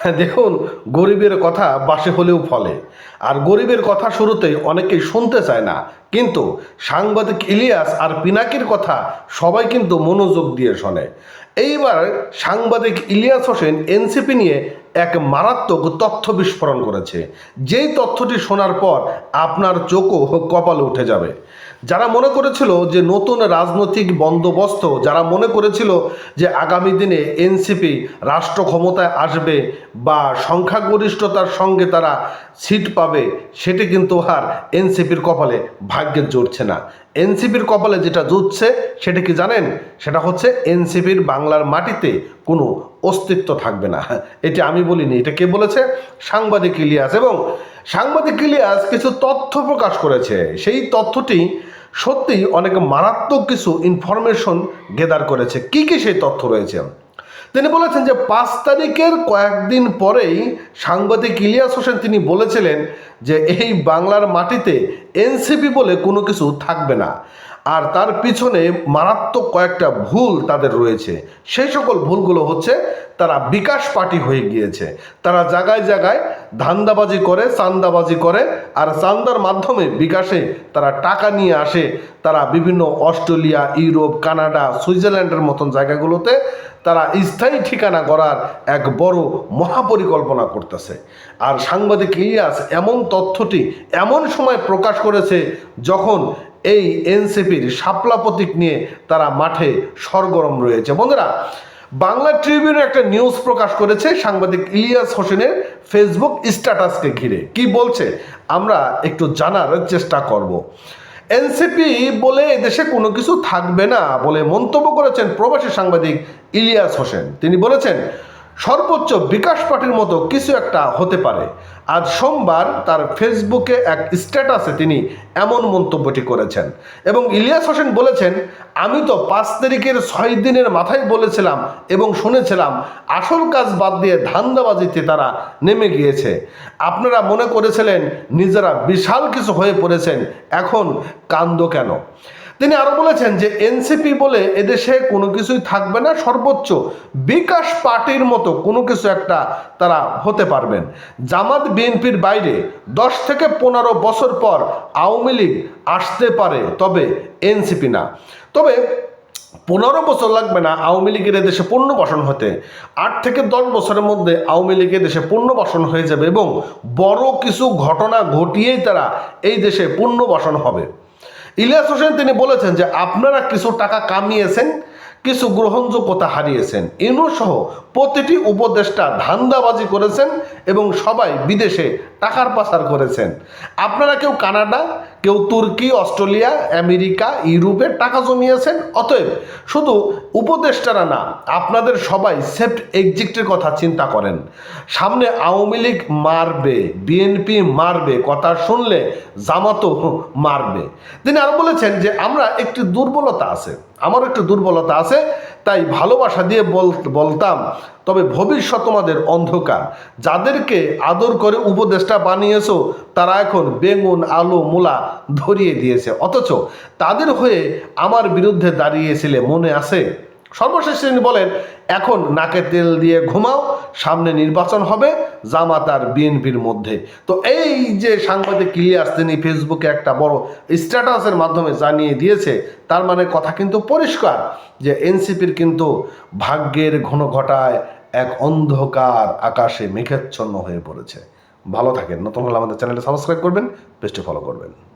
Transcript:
হ্যাঁ দেখুন, গরিবের কথা বাসে হলেও ফলে। আর গরিবের কথা শুরুতেই অনেকেই শুনতে চায় না। কিন্তু সাংবাদিক ইলিয়াস আর পিনাকির কথা সবাই কিন্তু মনোযোগ দিয়ে শোনে। এইবার সাংবাদিক ইলিয়াস হোসেন এনসিপি নিয়ে এক মারাত্মক তথ্য বিস্ফোরণ করেছে। যেই তথ্যটি শোনার পর আপনার চোখও কপালে উঠে যাবে। যারা মনে করেছিল যে নতুন রাজনৈতিক বন্দোবস্ত, যারা মনে করেছিল যে আগামী দিনে এনসিপি রাষ্ট্র ক্ষমতায় আসবে বা সংখ্যাগরিষ্ঠতার সঙ্গে তারা সিট পাবে, সেটি কিন্তু আর এনসিপির কপালে ভাগ্যে জুটছে না। এনসিপির কপালে যেটা জুটছে সেটা কি জানেন? সেটা হচ্ছে এনসিপির বাংলার মাটিতে কোনো অস্তিত্ব থাকবে না। এটি আমি বলিনি, এটা কে বলেছে? সাংবাদিক ইলিয়াস। এবং সাংবাদিক ইলিয়াস কিছু তথ্য প্রকাশ করেছে। সেই তথ্যটি সত্যিই অনেক মারাত্মক কিছু ইনফরমেশন গেদার করেছে। কি কি সেই তথ্য রয়েছে? তিনি বলেছেন যে, পাঁচ তারিখের কয়েকদিন পরেই সাংবাদিক ইলিয়াস হোসেন তিনি বলেছিলেন যে, এই বাংলার মাটিতে এনসিপি বলে কোনো কিছু থাকবে না। আর তার পিছনে মারাত্মক কয়েকটা ভুল তাদের রয়েছে। সেই সকল ভুলগুলো হচ্ছে তারা বিকাশ পার্টি হয়ে গিয়েছে। তারা জায়গায় জায়গায় ধান্দাবাজি করে, চান্দাবাজি করে আর চান্দার মাধ্যমে বিকাশে তারা টাকা নিয়ে আসে। তারা বিভিন্ন অস্ট্রেলিয়া, ইউরোপ, কানাডা, সুইজারল্যান্ডের মতন জায়গাগুলোতে তারা স্থায়ী ঠিকানা করার এক বড় মহাপরিকল্পনা করতেছে। আর সাংবাদিক ইলিয়াস এমন তথ্যটি এমন সময় প্রকাশ করেছে যখন এই এনসিপির শাপলা প্রতীক নিয়ে তারা মাঠে সরগরম রয়েছে। বন্ধুরা, বাংলা ট্রিবিউনে একটা নিউজ প্রকাশ করেছে সাংবাদিক ইলিয়াস হোসেনের ফেসবুক স্ট্যাটাসকে ঘিরে। কি বলছে? আমরা একটু জানার চেষ্টা করব। এনসিপি বলে এদেশে কোনো কিছু থাকবে না বলে মন্তব্য করেছেন প্রবাসী সাংবাদিক ইলিয়াস হোসেন। তিনি বলেছেন সর্বোচ্চ বিকাশ পার্টির মতো কিছু একটা হতে পারে। আজ সোমবার তার ফেসবুকে এক স্ট্যাটাসে তিনি এমন মন্তব্যটি করেছেন। এবং ইলিয়াস হোসেন বলেছেন, আমি তো পাঁচ তারিখের ছয় দিনের মাথায় বলেছিলাম এবং শুনেছিলাম, আসল কাজ বাদ দিয়ে ধান্দাবাজিতে তারা নেমে গিয়েছে। আপনারা মনে করেছিলেন নিজেরা বিশাল কিছু হয়ে পড়েছেন, এখন কান্দ কেন? তিনি আরও বলেছেন যে এনসিপি বলে এদেশে কোনো কিছুই থাকবে না, সর্বোচ্চ বিকাশ পার্টির মতো কোনো কিছু একটা তারা হতে পারবেন। জামাত বিএনপির বাইরে দশ থেকে পনেরো বছর পর আওয়ামী লীগ আসতে পারে, তবে এনসিপি না। তবে পনেরো বছর লাগবে না আওয়ামী লীগের দেশে পুনর্বাসন হতে। আট থেকে দশ বছরের মধ্যে আওয়ামী লীগের দেশে পুনর্বাসন হয়ে যাবে এবং বড় কিছু ঘটনা ঘটিয়েই তারা এই দেশে পুনর্বাসন হবে। ইলিয়াস হোসেন তিনি বলেছেন যে আপনারা কিছু টাকা কামিয়েছেন, কিছু গ্রহণযোগ্যতা হারিয়েছেন। ইনু সহ প্রতিটি উপদেষ্টা ধান্দাবাজি করেছেন এবং সবাই বিদেশে টাকার পাচার করেছেন। আপনারা কেউ কানাডা কেউ তুর্কি, অস্ট্রেলিয়া, আমেরিকা, ইউরোপে টাকা জমিয়েছেন, অতএব শুধু উপদেষ্টারা না, আপনাদের সবাই সেফট এক্সিটের কথা চিন্তা করেন। সামনে আওয়ামী লীগ মারবে, বিএনপি মারবে, কথা শুনলে জামাতও মারবে। তিনি আরও বলেছেন যে, আমরা একটি দুর্বলতা আছে আমার একটু দুর্বলতা আছে তাই ভালোবাসা দিয়ে বল, বলতাম, তবে ভবিষ্যৎ তোমাদের অন্ধকার। যাদেরকে আদর করে উপদেষ্টা বানিয়েছো, তারা এখন বেগুন, আলু, মূলা ধরিয়ে দিয়েছে। অথচ তাদের হয়ে আমার বিরুদ্ধে দাঁড়িয়েছিলে মনে আছে? সর্বশেষ তিনি বলেন, এখন নাকে তেল দিয়ে ঘুমাও সামনে নির্বাচন হবে জামাত আর বিএনপির মধ্যে। তো এই যে সাংবাদিক ইলিয়াস তিনি ফেসবুকে একটা বড় স্ট্যাটাসের মাধ্যমে জানিয়ে দিয়েছে, তার মানে কথা কিন্তু পরিষ্কার যে এনসিপির কিন্তু ভাগ্যের ঘন ঘটায় এক অন্ধকার আকাশে মেঘাচ্ছন্ন হয়ে পড়েছে। ভালো থাকেন। নতুন হলে আমাদের চ্যানেলটা সাবস্ক্রাইব করবেন, পেজটি ফলো করবেন।